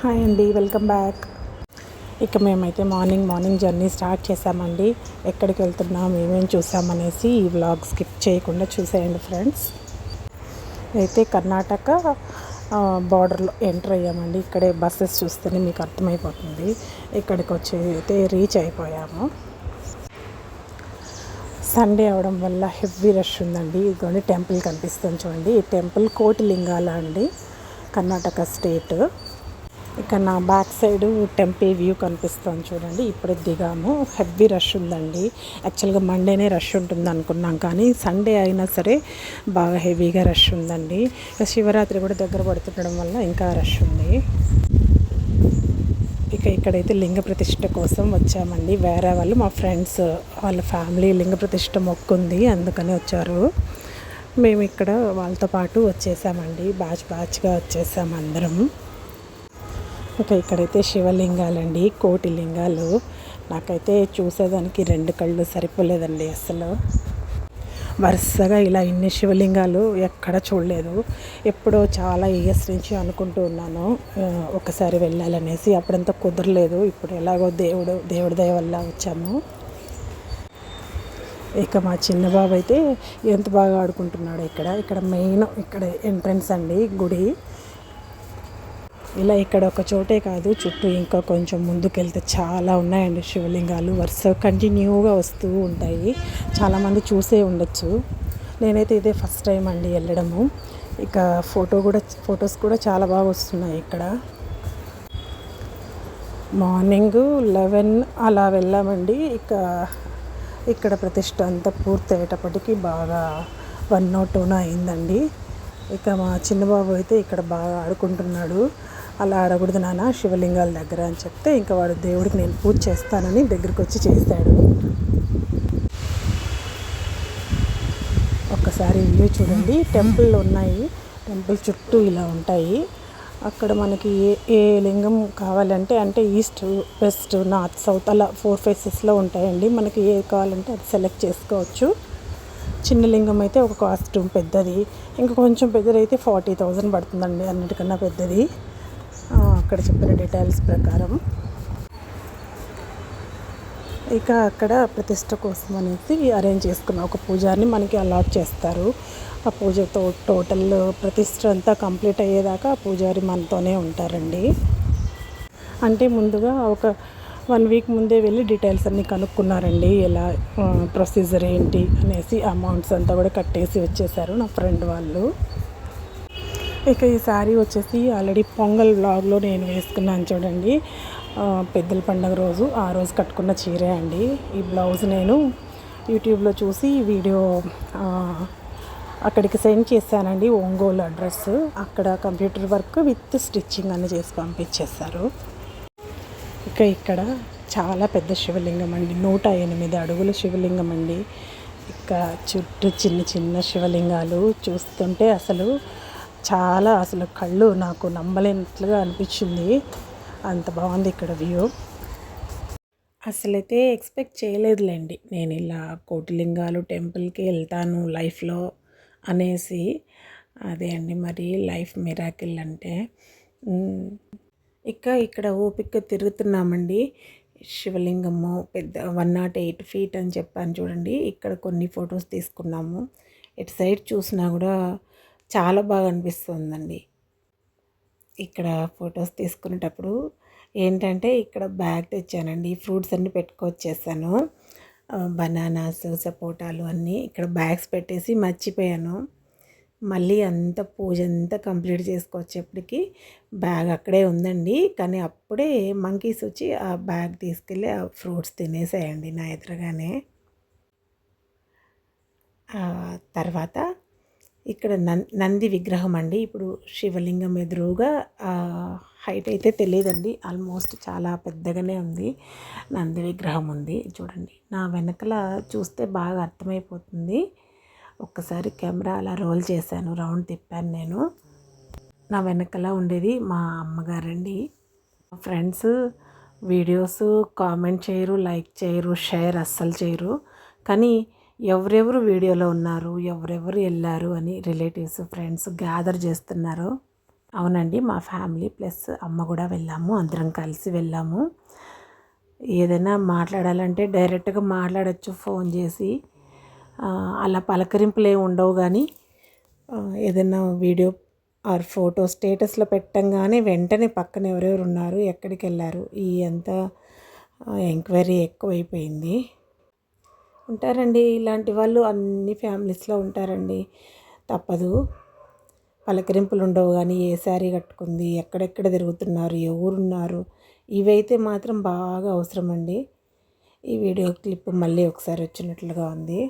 Hi అండి welcome back. ఇక మేమైతే మార్నింగ్ మార్నింగ్ జర్నీ స్టార్ట్ చేసామండి ఎక్కడికి వెళ్తున్నాం ఏమేమి చూసామనేసి ఈ వ్లాగ్ స్కిప్ చేయకుండా చూసేయండి ఫ్రెండ్స్. అయితే కర్ణాటక బార్డర్లో ఎంటర్ అయ్యామండి. ఇక్కడే బస్సెస్ చూస్తేనే మీకు అర్థమైపోతుంది. ఇక్కడికి వచ్చి అయితే రీచ్ అయిపోయాము. సండే అవడం వల్ల హెవీ రష్ ఉందండి. ఇదిగోండి టెంపుల్ కనిపిస్తుంది చూడండి. ఈ టెంపుల్ కోటిలింగాల అండి కర్ణాటక స్టేట్. ఇక నా బ్యాక్ సైడ్ టెంపుల్ వ్యూ కనిపిస్తుంది చూడండి. ఇప్పుడు దిగాము. హెవీ రష్ ఉందండి. యాక్చువల్గా మండేనే రష్ ఉంటుంది అనుకున్నాం కానీ సండే అయినా సరే బాగా హెవీగా రష్ ఉందండి. ఇక శివరాత్రి కూడా దగ్గర పడుతుండడం వల్ల ఇంకా రష్ ఉంది. ఇక ఇక్కడైతే లింగ ప్రతిష్ట కోసం వచ్చామండి. వేరే వాళ్ళు మా ఫ్రెండ్స్ వాళ్ళ ఫ్యామిలీ లింగ ప్రతిష్ట మొక్కుంది అందుకని వచ్చారు. మేము ఇక్కడ వాళ్ళతో పాటు వచ్చేసామండి. బ్యాచ్ బ్యాచ్గా వచ్చేసాము అందరం. ఇక ఇక్కడైతే శివలింగాలండి కోటి లింగాలు నాకైతే చూసేదానికి రెండు కళ్ళు సరిపోలేదండి అసలు. వరుసగా ఇలా ఇన్ని శివలింగాలు ఎక్కడ చూడలేదు. ఎప్పుడో చాలా ఇయర్స్ నుంచి అనుకుంటూ ఉన్నాను ఒకసారి వెళ్ళాలనేసి. అప్పుడంతా కుదరలేదు ఇప్పుడు ఎలాగో దేవుడు దేవుడి దయ వల్ల వచ్చాము. ఇక మా చిన్న బాబు అయితే ఎంత బాగా ఆడుకుంటున్నాడు ఇక్కడ. ఇక్కడ మెయిన్ ఇక్కడ ఎంట్రన్స్ అండి గుడి. ఇలా ఇక్కడ ఒక చోటే కాదు చుట్టూ ఇంకా కొంచెం ముందుకెళ్తే చాలా ఉన్నాయండి శివలింగాలు. వరుస కంటిన్యూగా వస్తూ ఉంటాయి. చాలామంది చూసే ఉండొచ్చు. నేనైతే ఇదే ఫస్ట్ టైం అండి వెళ్ళడము. ఇక ఫోటో కూడా ఫొటోస్ కూడా చాలా బాగా వస్తున్నాయి ఇక్కడ. మార్నింగ్ లెవెన్ అలా వెళ్ళామండి. ఇక ఇక్కడ ప్రతిష్ట అంతా పూర్తి అయ్యేటప్పటికి బాగా వన్ నాట్ టూన అయిందండి. ఇక మా చిన్నబాబు అయితే ఇక్కడ బాగా ఆడుకుంటున్నాడు. అలా ఆడకూడదు నాన్న శివలింగాల దగ్గర అని చెప్తే ఇంకా వాడు దేవుడికి నేను పూజ చేస్తానని దగ్గరికి వచ్చి చేశాడు. ఒక్కసారి వ్యూ చూడండి. టెంపుల్ ఉన్నాయి. టెంపుల్ చుట్టూ ఇలా ఉంటాయి. అక్కడ మనకి ఏ ఏ లింగం కావాలంటే అంటే ఈస్ట్ వెస్ట్ నార్త్ సౌత్ అలా ఫోర్ ఫేసెస్లో ఉంటాయండి. మనకి ఏ కావాలంటే అది సెలెక్ట్ చేసుకోవచ్చు. చిన్న లింగం అయితే ఒక కాస్ట్యూమ్ పెద్దది. ఇంకా కొంచెం పెద్దది అయితే ఫార్టీ థౌజండ్ పడుతుందండి అన్నిటికన్నా పెద్దది. అక్కడ చెప్పిన డీటెయిల్స్ ప్రకారం ఇక అక్కడ ప్రతిష్ట కోసం అనేసి అరేంజ్ చేసుకున్న ఒక పూజారిని మనకి అలాట్ చేస్తారు. ఆ పూజతో టోటల్ ప్రతిష్ట అంతా కంప్లీట్ అయ్యేదాకా ఆ పూజారి మనతోనే ఉంటారండి. అంటే ముందుగా ఒక వన్ వీక్ ముందే వెళ్ళి డీటెయిల్స్ అన్నీ కనుక్కున్నారండి. ఎలా ప్రొసీజర్ ఏంటి అనేసి అమౌంట్స్ అంతా కూడా కట్టేసి వచ్చేసారు నా ఫ్రెండ్ వాళ్ళు. ఇక ఈ శారీ వచ్చేసి ఆల్రెడీ పొంగల్ బ్లాగ్లో నేను వేసుకున్నాను చూడండి. పెద్దల పండగ రోజు ఆ రోజు కట్టుకున్న చీరే అండి. ఈ బ్లౌజ్ నేను యూట్యూబ్లో చూసి వీడియో అక్కడికి సెండ్ చేశానండి ఒంగోలు అడ్రస్. అక్కడ కంప్యూటర్ వర్క్ విత్ స్టిచ్చింగ్ అని చేసి పంపించేశారు. ఇక ఇక్కడ చాలా పెద్ద శివలింగం అండి. నూట ఎనిమిది అడుగుల శివలింగం అండి. ఇక చుట్టూ చిన్న చిన్న శివలింగాలు చూస్తుంటే అసలు చాలా అసలు కళ్ళు నాకు నమ్మలేనట్లుగా అనిపించింది. అంత బాగుంది ఇక్కడ వ్యూ. అసలైతే ఎక్స్పెక్ట్ చేయలేదులేండి. నేను ఇలా కోటిలింగాలు టెంపుల్కి వెళ్తాను లైఫ్లో అనేసి. అదే అండి మరి లైఫ్ మిరాకిల్ అంటే. ఇంకా ఇక ఇక్కడ ఓపిక తిరుగుతున్నామండి. శివలింగము పెద్ద వన్ నాట్ ఎయిట్ ఫీట్ అని చెప్పాను చూడండి. ఇక్కడ కొన్ని ఫొటోస్ తీసుకున్నాము. ఇటు సైడ్ చూసినా కూడా చాలా బాగా అనిపిస్తుందండి. ఇక్కడ ఫొటోస్ తీసుకునేటప్పుడు ఏంటంటే ఇక్కడ బ్యాగ్ తెచ్చానండి. ఫ్రూట్స్ అన్నీ పెట్టుకొచ్చేసాను. బనానాస్ సపోటాలు అన్నీ ఇక్కడ బ్యాగ్స్ పెట్టేసి మర్చిపోయాను. మళ్ళీ అంత పూజ అంతా కంప్లీట్ చేసుకొచ్చేప్పటికి బ్యాగ్ అక్కడే ఉందండి. కానీ అప్పుడే మంకీస్ వచ్చి ఆ బ్యాగ్ తీసుకెళ్ళి ఆ ఫ్రూట్స్ తినేసాయండి నా ఎదురుగానే. తర్వాత ఇక్కడ నంది నంది విగ్రహం అండి. ఇప్పుడు శివలింగం ఎదురుగా హైట్ అయితే తెలియదండి ఆల్మోస్ట్ చాలా పెద్దగానే ఉంది. నంది విగ్రహం ఉంది. చూడండి నా వెనకల చూస్తే బాగా అర్థమైపోతుంది. ఒక్కసారి కెమెరా అలా రోల్ చేశాను రౌండ్ తిప్పాను నేను. నా వెనకల ఉండేది మా అమ్మగారండి. ఫ్రెండ్స్ వీడియోస్ కామెంట్ చేయరు లైక్ చేయరు షేర్ అస్సలు చేయరు. కానీ ఎవరెవరు వీడియోలో ఉన్నారు ఎవరెవరు వెళ్ళారు అని రిలేటివ్స్ ఫ్రెండ్స్ గ్యాదర్ చేస్తున్నారు. అవునండి మా ఫ్యామిలీ ప్లస్ అమ్మ కూడా వెళ్ళాము అందరం కలిసి వెళ్ళాము. ఏదైనా మాట్లాడాలంటే డైరెక్ట్గా మాట్లాడచ్చు ఫోన్ చేసి. అలా పలకరింపులు ఏమి ఉండవు కానీ ఏదైనా వీడియో ఆర్ ఫోటో స్టేటస్లో పెట్టంగానే వెంటనే పక్కన ఎవరెవరు ఉన్నారు ఎక్కడికి వెళ్ళారు ఈ అంతా ఎంక్వైరీ ఎక్కువైపోయింది. ఉంటారండి. ఇలాంటి వాళ్ళు అన్ని ఫ్యామిలీస్లో ఉంటారండి. తప్పదు. పలకరింపులు ఉండవు కానీ ఏ శారీ కట్టుకుంది ఎక్కడెక్కడ తిరుగుతున్నారు ఎవరున్నారు ఇవైతే మాత్రం బాగా అవసరం అండి ఈ వీడియో క్లిప్ మళ్ళీ ఒకసారి వచ్చినట్లుగా ఉంది.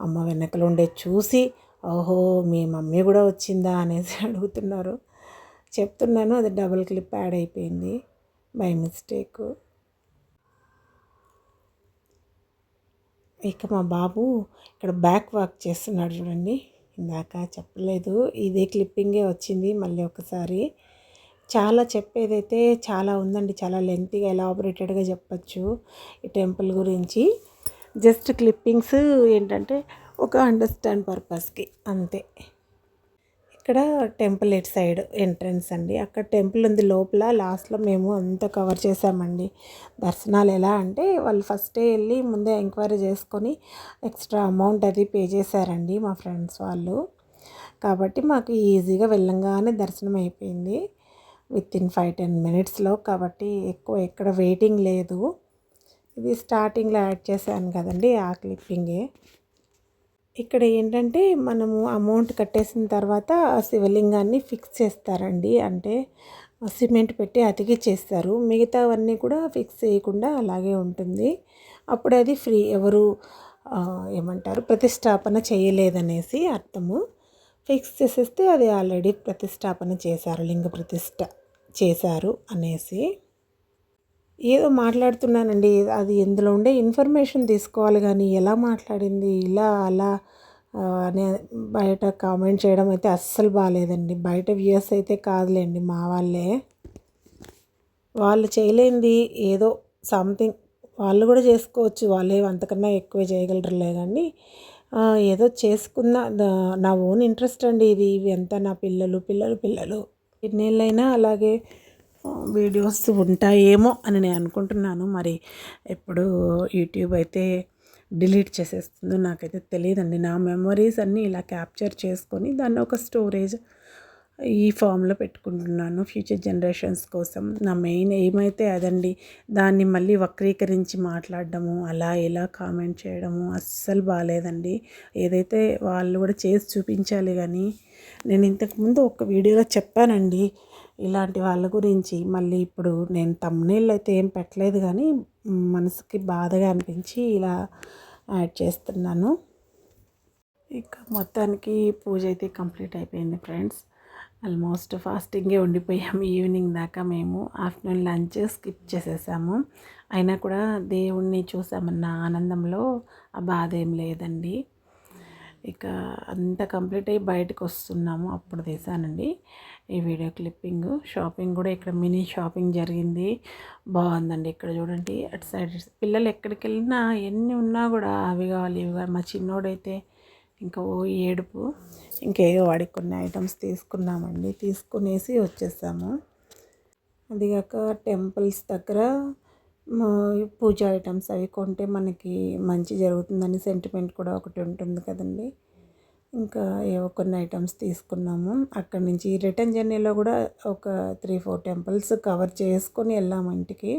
అమ్మ వెనకలు ఉండే చూసి ఓహో మీ మమ్మీ కూడా వచ్చిందా అనేసి అడుగుతున్నారు. చెప్తున్నాను అది డబుల్ క్లిప్ యాడ్ అయిపోయింది. By mistake. ఇక మా బాబు ఇక్కడ బ్యాక్ వాక్ చేస్తున్నాడు చూడండి. ఇందాక చెప్పలేదు. ఇదే క్లిప్పింగే వచ్చింది మళ్ళీ ఒకసారి. చాలా చెప్పేదైతే చాలా ఉందండి. చాలా లెంతీగా ఎలాబరేటెడ్గా చెప్పచ్చు ఈ టెంపుల్ గురించి. జస్ట్ క్లిప్పింగ్స్ ఏంటంటే ఒక అండర్స్టాండ్ పర్పస్కి అంతే. ఇక్కడ టెంపుల్ ఎట్ సైడ్ ఎంట్రన్స్ అండి. అక్కడ టెంపుల్ ఉంది లోపల. లాస్ట్లో మేము అంతా కవర్ చేసామండి. దర్శనాలు ఎలా అంటే వాళ్ళు ఫస్టే వెళ్ళి ముందే ఎంక్వైరీ చేసుకొని ఎక్స్ట్రా అమౌంట్ అది పే చేశారండి మా ఫ్రెండ్స్ వాళ్ళు. కాబట్టి మాకు ఈజీగా వెళ్ళంగానే దర్శనం అయిపోయింది. విత్ ఇన్ ఫైవ్ టెన్ మినిట్స్లో కాబట్టి ఎక్కువ ఎక్కడ వెయిటింగ్ లేదు. ఇది స్టార్టింగ్లో యాడ్ చేశాను కదండి ఆ క్లిప్పింగే. ఇక్కడ ఏంటంటే మనము అమౌంట్ కట్టేసిన తర్వాత ఆ శివలింగాన్ని ఫిక్స్ చేస్తారండి. అంటే సిమెంట్ పెట్టి అతికిచ్చేస్తారు మిగతావన్నీ కూడా ఫిక్స్ చేయకుండా అలాగే ఉంటుంది. అప్పుడు అది ఫ్రీ ఎవరు ఏమంటారు ప్రతిష్టాపన చేయలేదనేసి అర్థము. ఫిక్స్ చేసేస్తే అది ఆల్రెడీ ప్రతిష్టాపన చేశారు లింగ ప్రతిష్ట చేశారు అనేసి. ఏదో మాట్లాడుతున్నానండి. అది ఇందులో ఉండే ఇన్ఫర్మేషన్ తీసుకోవాలి కానీ ఎలా మాట్లాడింది ఇలా అలా అనే బయట కామెంట్ చేయడం అయితే అస్సలు బాగాలేదండి బయట వ్యూస్ అయితే కాదులేండి మా వాళ్ళే. వాళ్ళు చేయలేంది ఏదో సంథింగ్. వాళ్ళు కూడా చేసుకోవచ్చు. వాళ్ళే అంతకన్నా ఎక్కువ చేయగలరులే కానీ ఏదో చేసుకున్న నా ఓన్ ఇంట్రెస్ట్ అండి ఇది. ఇవి ఎంత నా పిల్లలు పిల్లలు పిల్లలు. ఎన్నేళ్ళైనా అలాగే వీడియోస్ ఉంటాయేమో అని నేను అనుకుంటున్నాను. మరి ఎప్పుడు యూట్యూబ్ అయితే డిలీట్ చేసేస్తుందో నాకైతే తెలియదండి. నా మెమరీస్ అన్నీ ఇలా క్యాప్చర్ చేసుకొని దాన్ని ఒక స్టోరేజ్ ఈ ఫామ్లో పెట్టుకుంటున్నాను. ఫ్యూచర్ జనరేషన్స్ కోసం. నా మెయిన్ ఏమైతే అదండి దాన్ని మళ్ళీ వక్రీకరించి మాట్లాడడము అలా ఇలా కామెంట్ చేయడము అస్సలు బాగాలేదండి. ఏదైతే వాళ్ళు కూడా చేసి చూపించాలి కానీ నేను ఇంతకుముందు ఒక వీడియోలో చెప్పానండి ఇలాంటి వాళ్ళ గురించి మళ్ళీ ఇప్పుడు నేను తమ్ముళ్ళు అయితే ఏం పెట్టలేదు కానీ మనసుకి బాధగా అనిపించి ఇలా యాడ్ చేస్తున్నాను. ఇక మొత్తానికి పూజ అయితే కంప్లీట్ అయిపోయింది ఫ్రెండ్స్. ఆల్మోస్ట్ ఫాస్టింగే ఉండిపోయాము ఈవినింగ్ దాకా మేము ఆఫ్టర్నూన్ లంచ్ స్కిప్ చేసేసాము. అయినా కూడా దేవుణ్ణి చూసామన్న ఆనందంలో ఆ బాధ ఏం లేదండి. ఇక అంత కంప్లీట్ అయ్యి బయటకు వస్తున్నాము అప్పుడు తీసానండి. ఈ వీడియో క్లిప్పింగ్ షాపింగ్ కూడా ఇక్కడ మినీ షాపింగ్ జరిగింది. బాగుందండి ఇక్కడ చూడండి. అటు సైడ్ పిల్లలు ఎక్కడికి వెళ్ళినా ఎన్ని ఉన్నా కూడా అవి కావాలి ఇవి కావాలి. మా చిన్నోడైతే ఇంకా ఓ ఏడుపు ఇంకేవో వాడికి కొన్ని ఐటమ్స్ తీసుకున్నామండి తీసుకునేసి వచ్చేసాము. అదిగాక టెంపుల్స్ దగ్గర పూజ ఐటమ్స్ అవి కొంటే మనకి మంచి జరుగుతుందని సెంటిమెంట్ కూడా ఒకటి ఉంటుంది కదండి. ఇంకా ఏవో కొన్ని ఐటమ్స్ తీసుకున్నాము. అక్కడి నుంచి రిటర్న్ జర్నీలో కూడా ఒక త్రీ ఫోర్ టెంపుల్స్ కవర్ చేసుకొని వెళ్ళాము ఇంటికి.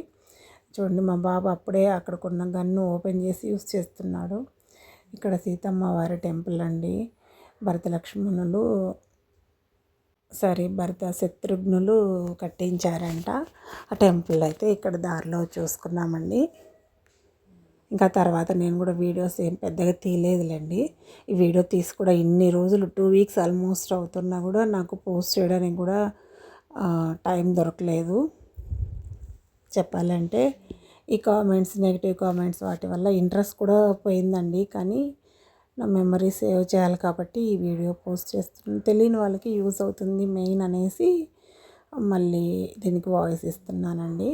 చూడండి మా బాబు అప్పుడే అక్కడికున్న గన్ను ఓపెన్ చేసి యూస్ చేస్తున్నాడు. ఇక్కడ సీతమ్మ వారి టెంపుల్ అండి. భరత లక్ష్మణులు సారీ భరత శత్రుఘ్నులు కట్టించారంట. ఆ టెంపుల్ అయితే ఇక్కడ దారిలో చూసుకున్నామండి ఇంకా తర్వాత నేను కూడా వీడియోస్ ఏం పెద్దగా తీయలేదులేండి. ఈ వీడియో తీసి కూడా ఇన్ని రోజులు టూ వీక్స్ ఆల్మోస్ట్ అవుతున్నా కూడా నాకు పోస్ట్ చేయడానికి కూడా టైం దొరకలేదు. చెప్పాలంటే ఈ కామెంట్స్ నెగిటివ్ కామెంట్స్ వాటి వల్ల ఇంట్రెస్ట్ కూడా పోయిందండి. కానీ నా మెమరీ సేవ్ చేయాలి కాబట్టి ఈ వీడియో పోస్ట్ చేస్తున్నాను తెలియని వాళ్ళకి యూస్ అవుతుంది మెయిన్ అనేసి మళ్ళీ దీనికి వాయిస్ ఇస్తున్నానండి.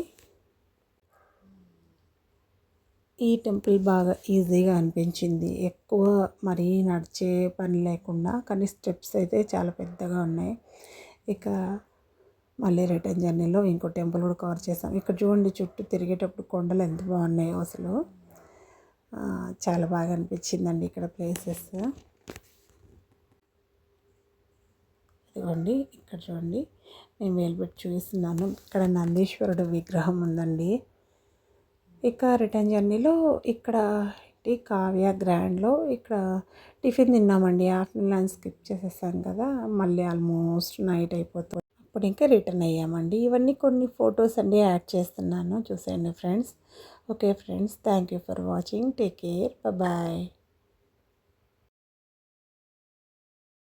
ఈ టెంపుల్ బాగా ఈజీగా అనిపించింది. ఎక్కువ మరీ నడిచే పని లేకుండా కానీ స్టెప్స్ అయితే చాలా పెద్దగా ఉన్నాయి. ఇక మళ్ళీ రిటర్న్ జర్నీలో ఇంకో టెంపుల్ కూడా కవర్ చేసాం ఇక్కడ చూడండి చుట్టూ తిరిగేటప్పుడు కొండలు ఎంత బాగున్నాయో అసలు. చాలా బాగా అనిపించిందండి ఇక్కడ ప్లేసెస్. ఇదిగోండి ఇక్కడ చూడండి. నేను వేలుపెట్టి చూపిస్తున్నాను. ఇక్కడ నందీశ్వరుడు విగ్రహం ఉందండి. ఇక రిటర్న్ జర్నీలో ఇక్కడ ఈ కావ్య గ్రాండ్లో ఇక్కడ టిఫిన్ తిన్నామండి. ఆఫ్టర్నూన్ లంచ్ స్కిప్ చేసేసాం కదా. మళ్ళీ ఆల్మోస్ట్ నైట్ అయిపోతుంది. అప్పుడు ఇంకా రిటర్న్ అయ్యామండి. ఇవన్నీ కొన్ని ఫొటోస్ అండి యాడ్ చేస్తున్నాను. చూసేయండి friends. Okay friends thank you for watching. Take care. Bye.